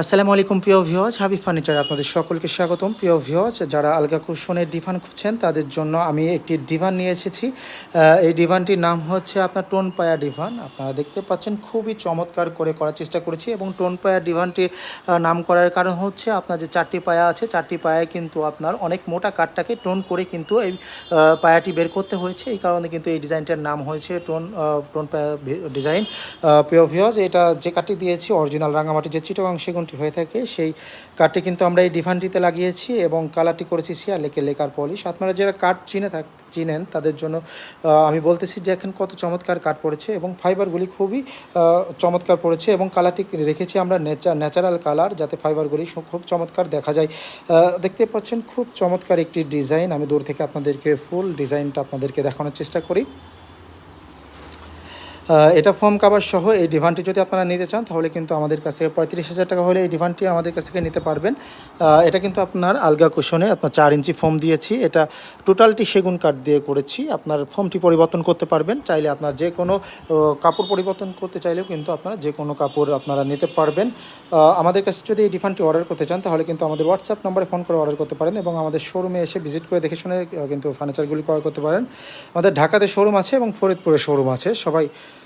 আসসালামু আলাইকুম, প্রিয় ভিওজ হাবিব ফার্নিচার আপনাদের সকলকে স্বাগতম। প্রিয় ভিওজ যারা আলগা কুশনের ডিভান খুঁজছেন, তাদের জন্য আমি একটি ডিভান নিয়ে এসেছি। এই ডিভানটির নাম হচ্ছে আপনার টোন পায়া ডিভান। আপনারা দেখতে পাচ্ছেন, খুবই চমৎকার করে করার চেষ্টা করেছি এবং টোন পায়া ডিভানটি নাম করার কারণ হচ্ছে আপনার যে চারটি পায়া আছে, চারটি পায়ায় কিন্তু আপনার অনেক মোটা কাঠটাকে টোন করে কিন্তু এই পায়াটি বের করতে হয়েছে। এই কারণে কিন্তু এই ডিজাইনটার নাম হয়েছে টোন টোন পায়া ডিজাইন। প্রিয় ভিওজ এটা যে কাঠটি দিয়েছি, অরিজিনাল রাঙামাটি যে চিটগাং সেগুনটি হয়ে থাকে, সেই কাঠটি কিন্তু আমরা এই ডিভানটিতে লাগিয়েছি এবং কালারটি করেছি শিয়া লেকে লেকার পলিশ আপনারা যারা কাঠ চিনে থাক, চিনেন, তাদের জন্য আমি বলতেছি যে এখন কত চমৎকার কাঠ পড়েছে এবং ফাইবারগুলি খুবই চমৎকার পড়েছে এবং কালারটি রেখেছি আমরা ন্যাচারাল কালার যাতে ফাইবারগুলি খুব চমৎকার দেখা যায়। দেখতে পাচ্ছেন খুব চমৎকার একটি ডিজাইন আমি দূর থেকে আপনাদেরকে ফুল ডিজাইনটা আপনাদেরকে দেখানোর চেষ্টা করি। এটা ফোম কাভার সহ এই ডিভানটি যদি আপনারা নিতে চান, তাহলে কিন্তু আমাদের কাছ থেকে পঁয়ত্রিশ হাজার টাকা হলে এই ডিভানটি আমাদের কাছ থেকে নিতে পারবেন। এটা কিন্তু আপনার আলগা কুশনে আপনার চার ইঞ্চি ফোম দিয়েছি। এটা টোটালটি সেগুন কাঠ দিয়ে করেছি। আপনার ফোমটি পরিবর্তন করতে পারবেন। চাইলে আপনার যে কোনো কাপড় পরিবর্তন করতে চাইলেও কিন্তু আপনারা যে কোনো কাপড় আপনারা নিতে পারবেন। আমাদের কাছে যদি এই ডিভানটি অর্ডার করতে চান, তাহলে কিন্তু আমাদের হোয়াটসঅ্যাপ নম্বরে ফোন করে অর্ডার করতে পারেন এবং আমাদের শোরুমে এসে ভিজিট করে দেখে শুনে কিন্তু ফার্নিচারগুলি ক্রয় করতে পারেন। আমাদের ঢাকাতে শোরুম আছে এবং ফরিদপুরে শোরুম আছে। সবাই